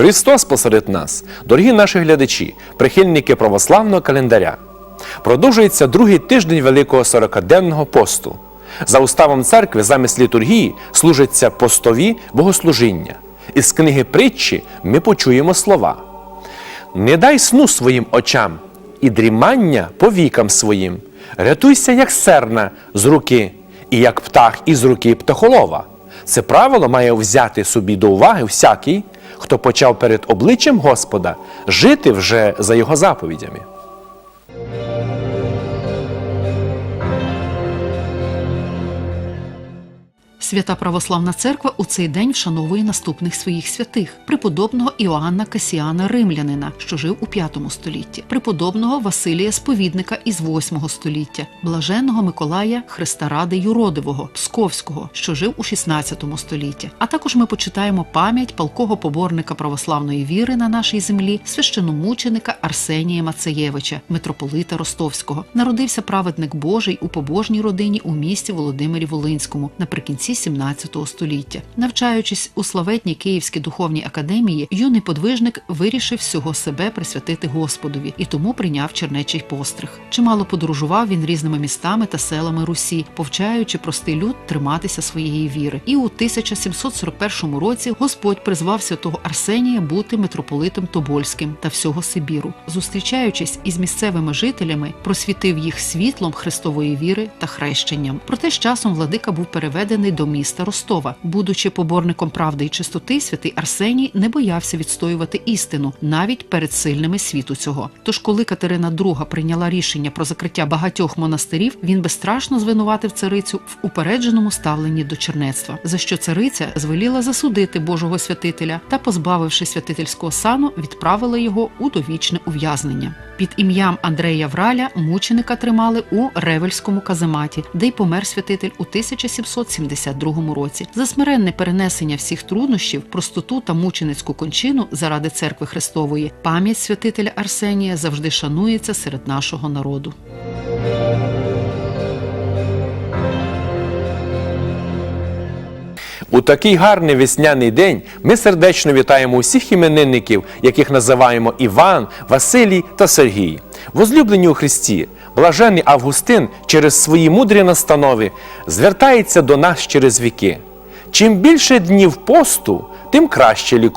Христос посеред нас, дорогі наші глядачі, прихильники православного календаря. Продовжується другий тиждень Великого Сорокаденного посту. За уставом церкви замість літургії служаться постові богослужіння. Із книги притчі ми почуємо слова: Не дай сну своїм очам і дрімання повікам своїм. Рятуйся, як серна з руки, і як птах із руки птахолова. Це правило має взяти собі до уваги всякий, хто почав перед обличчям Господа жити вже за його заповідями. Свята Православна Церква у цей день вшановує наступних своїх святих: преподобного Іоанна Касіана Римлянина, що жив у V столітті, преподобного Василія Сповідника із VIII століття, блаженного Миколая Христоради Юродивого Псковського, що жив у XVI столітті. А також ми почитаємо пам'ять палкого поборника православної віри на нашій землі, священомученика Арсенія Мацеєвича, митрополита Ростовського. Народився праведник Божий у побожній родині у місті Володимирі Волинському наприкінці 17 століття. Навчаючись у славетній Київській духовній академії, юний подвижник вирішив всього себе присвятити Господові і тому прийняв чернечий постриг. Чимало подорожував він різними містами та селами Русі, повчаючи простий люд триматися своєї віри. І у 1741 році Господь призвав святого Арсенія бути митрополитом Тобольським та всього Сибіру. Зустрічаючись із місцевими жителями, просвітив їх світлом Христової віри та хрещенням. Проте з часом владика був переведений до міста Ростова. Будучи поборником правди і чистоти, святий Арсеній не боявся відстоювати істину навіть перед сильними світу цього. Тож, коли Катерина II прийняла рішення про закриття багатьох монастирів, він безстрашно звинуватив царицю в упередженому ставленні до чернецтва, за що цариця звеліла засудити Божого святителя та, позбавивши святительського сану, відправила його у довічне ув'язнення. Під ім'ям Андрея Враля мученика тримали у Ревельському казематі, де й помер святитель у 1772 році. За смиренне перенесення всіх труднощів, простоту та мученицьку кончину заради церкви Христової, пам'ять святителя Арсенія завжди шанується серед нашого народу. Такий гарний весняний день ми сердечно вітаємо усіх іменинників, яких називаємо Іван, Василій та Сергій. Возлюблені у Христі, блажений Августин через свої мудрі настанови звертається до нас через віки. Чим більше днів посту, тим краще лікування.